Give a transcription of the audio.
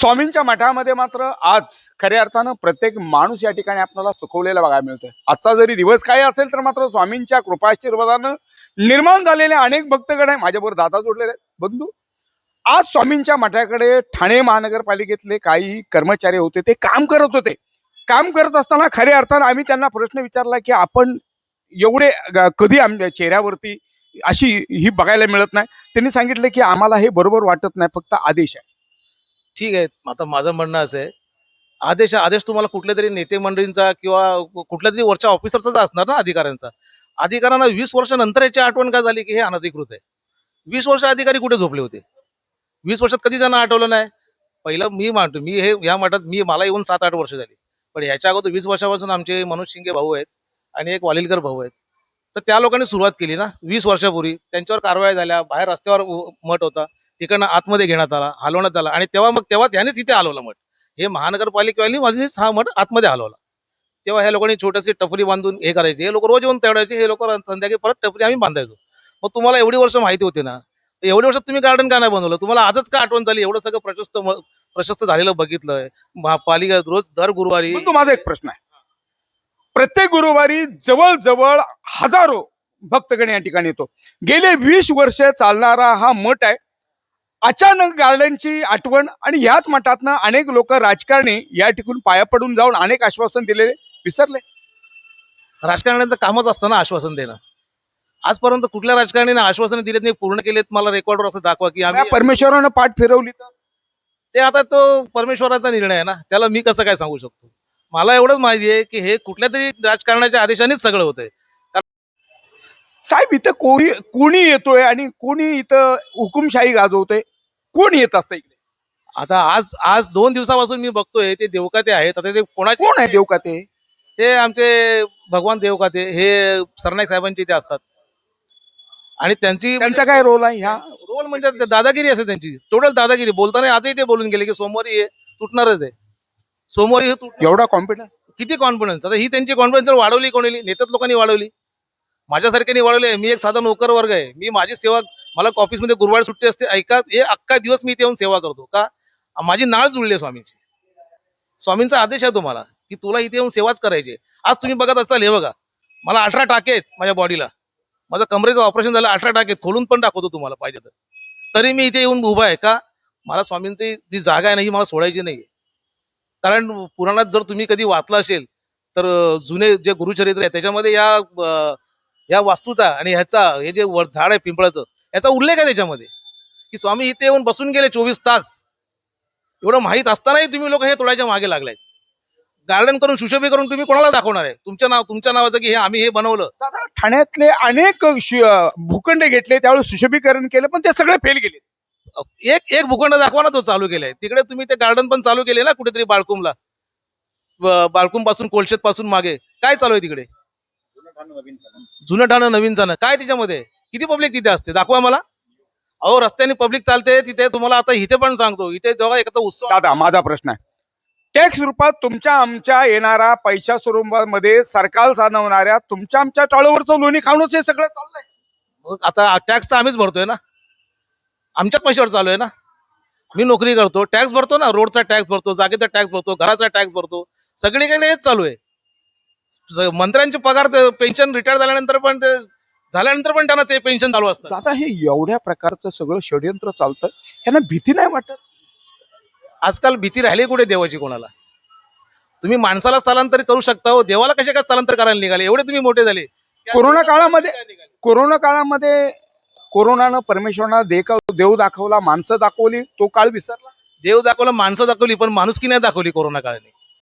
स्वामींच्या मठामध्ये मात्र आज खऱ्या अर्थानं प्रत्येक माणूस या ठिकाणी आपल्याला सुखवलेला बघायला मिळतोय. आजचा जरी दिवस काही असेल तर मात्र स्वामींच्या कृपाशीर्वादानं निर्माण झालेले अनेक भक्तगण आहे माझ्याबरोबर दादा जोडलेले आहेत. बंधू आज स्वामींच्या मठाकडे ठाणे महानगरपालिकेतले काही कर्मचारी होते ते काम करत होते. काम करत असताना खऱ्या अर्थानं आम्ही त्यांना प्रश्न विचारला की आपण एवढे कधी आमच्या चेहऱ्यावरती अशी ही बघायला मिळत नाही? त्यांनी सांगितलं की आम्हाला हे बरोबर वाटत नाही फक्त आदेश आहे. ठीक आहे. आता माझं म्हणणं असं आहे. आदेश आदेश तुम्हाला कुठल्या तरी नेते मंडळींचा किंवा कुठल्या तरी वरच्या ऑफिसरचाच असणार ना अधिकाऱ्यांचा. अधिकाऱ्यांना वीस वर्षानंतर याची आठवण काय झाली की हे अनधिकृत आहे? वीस वर्ष अधिकारी कुठे झोपले होते? वीस वर्षात कधी त्यांना आठवलं नाही? पहिलं मी मांडतो मी हे या मठात मी मला येऊन सात आठ वर्ष झाली. पण याच्या अगोदर वीस वर्षापासून आमचे मनोज शिंगे भाऊ आहेत आणि एक वालिलकर भाऊ आहेत. तर त्या लोकांनी सुरुवात केली ना वीस वर्षापूर्वी. त्यांच्यावर कारवाया झाल्या बाहेर रस्त्यावर मठ होता. तिकडनं आतमध्ये घेण्यात आला हलवण्यात आला आणि तेव्हा मग तेव्हा त्यानेच इथे हलवला मठ. हे महानगरपालिकेवाली माझे हा मठ आतमध्ये हलवला. तेव्हा ह्या लोकांनी छोटीशी टपरी बांधून हे करायचे. हे लोक रोज येऊन तेवढायचे हे लोक संध्याकाळी परत टपरी आम्ही बांधायचो. मग तुम्हाला एवढी वर्ष माहिती होती ना? एवढी वर्ष तुम्ही गार्डन का नाही बनवलं? तुम्हाला आजच का आठवण झाली? एवढं सगळं प्रशस्त प्रशस्त झालेलं बघितलंय. पालिका रोज दर गुरुवारी तो माझा एक प्रश्न आहे. प्रत्येक गुरुवारी जवळजवळ हजारो भक्तगण या ठिकाणी येतो. गेले वीस वर्ष चालणारा हा मठ आहे. अचानक गार्डनची आठवण आणि ह्याच मठातनं अनेक लोक राजकारणी या ठिकाणी पाया पडून जाऊन अनेक आश्वासन दिलेले विसरले. राजकारण्यांचं कामच असतं ना आश्वासन देणं. आजपर्यंत कुठल्या राजकारण्याने आश्वासन दिलेत नाही पूर्ण केलेत मला रेकॉर्डवर असं दाखवा की आम्ही परमेश्वरानं पाठ फिरवली तर? ते आता तो परमेश्वराचा निर्णय आहे ना त्याला मी कसं काय सांगू शकतो? मला एवढंच माहिती आहे की हे कुठल्या तरी राजकारणाच्या आदेशानेच सगळं होतंय. साहेब इथं कोणी कोणी येतोय आणि कोणी इथं हुकुमशाही गाजवतोय? कोण येत असतं इकडे? आता आज आज दोन दिवसापासून मी बघतोय ते देवकाते आहेत. आता ते कोणाचे? कोण आहे देव का ते ते आमचे भगवान देवकाते. हे सरनाईक साहेबांचे ते असतात. आणि त्यांची त्यांचा काय रोल आहे ह्या? रोल म्हणजे दादागिरी असते त्यांची. टोटल दादागिरी. बोलताना आजही ते बोलून गेले की सोमवारी हे तुटणारच आहे. सोमवारी हे तुट एवढा कॉन्फिडन्स किती कॉन्फिडन्स आता ही त्यांची कॉन्फिडन्स वाढवली कोणी नेत्यात लोकांनी वाढवली. माझ्यासारख्यानी वाढवली मी एक साधा नोकर वर्ग आहे. मी माझी सेवा मला ऑफिसमध्ये गुरुवार सुट्टी असते ऐका हे अख्खा दिवस मी इथे येऊन सेवा करतो. का? माझी नाळ जुळली आहे स्वामींची. स्वामींचा आदेश आहे तुम्हाला की तुला इथे येऊन सेवाच करायची आहे. आज तुम्ही बघत असाल हे बघा मला अठरा टाके आहेत माझ्या बॉडीला माझं कमरेचं ऑपरेशन झालं अठरा टाके खोलून पण दाखवतो तुम्हाला पाहिजे तर. तरी मी इथे येऊन उभा आहे का? मला स्वामींची जी जागा आहे ना ही मला सोडायची नाही कारण पुराणात जर तुम्ही कधी वाचलं असेल तर जुने जे गुरुचरित्र आहे त्याच्यामध्ये या या वास्तूचा आणि ह्याचा हे जे वर झाड आहे पिंपळाचं याचा उल्लेख आहे त्याच्यामध्ये. की स्वामी इथे येऊन बसून गेले चोवीस तास. एवढं माहीत असतानाही तुम्ही लोक हे तोडायच्या मागे लागलाय. गार्डन करून सुशोभीकरण तुम्ही कोणाला दाखवणार आहे? तुमच्या नाव तुमच्या नावाचं की हे आम्ही हे बनवलं? दादा ठाण्यातले अनेक भूखंड घेतले त्यावेळेस सुशोभीकरण केलं पण ते सगळे फेल गेले. एक एक भूखंड दाखवा ना तो चालू केलाय. तिकडे तुम्ही ते गार्डन पण चालू केले ना कुठेतरी बाळकुमला बाळकुमपासून कोलशेत पासून मागे. काय चालू आहे तिकडे? जुनं ठाणं नवीन ठाणं. काय त्याच्यामध्ये किती पब्लिक तिथे असते? दाखवा मला. अहो रस्त्याने पब्लिक चालते तिथे तुम्हाला आता इथे पण सांगतो. इथे जेव्हा एखादा उत्सव दादा माझा प्रश्न आहे. टॅक्स रूपात तुमच्या आमच्या येणारा पैशा स्वरूपामध्ये सरकार जाणवणाऱ्या तुमच्या आमच्या टाळूवरचं लोणी खाऊनच हे सगळं चाललंय. मग आता टॅक्स तर आम्हीच भरतोय ना? आमच्याच पैशावर चालू आहे ना? मी नोकरी करतो टॅक्स भरतो ना? रोडचा टॅक्स भरतो जागेचा टॅक्स भरतो घराचा टॅक्स भरतो. सगळीकडे हेच चालू आहे. मंत्र्यांचे पगार पेन्शन रिटायर झाल्यानंतर पण झाल्यानंतर पण त्यांना ते पेन्शन चालू असतं. दादा हे एवढ्या प्रकारचं सगळं षडयंत्र चालतं यांना भीती नाही वाटत? आजकाल भीती राहिली कुठे देवाची कोणाला? तुम्ही माणसाला स्थलांतर करू शकता हो देवाला कशा काय स्थलांतर करायला निघाले? एवढे तुम्ही मोठे झाले. कोरोना काळामध्ये कोरोना काळामध्ये कोरोनानं परमेश्वरानं देव देव दाखवला माणसं दाखवली तो काळ विसरला? देव दाखवला माणसं दाखवली पण माणुसकी नाही दाखवली कोरोना काळाने.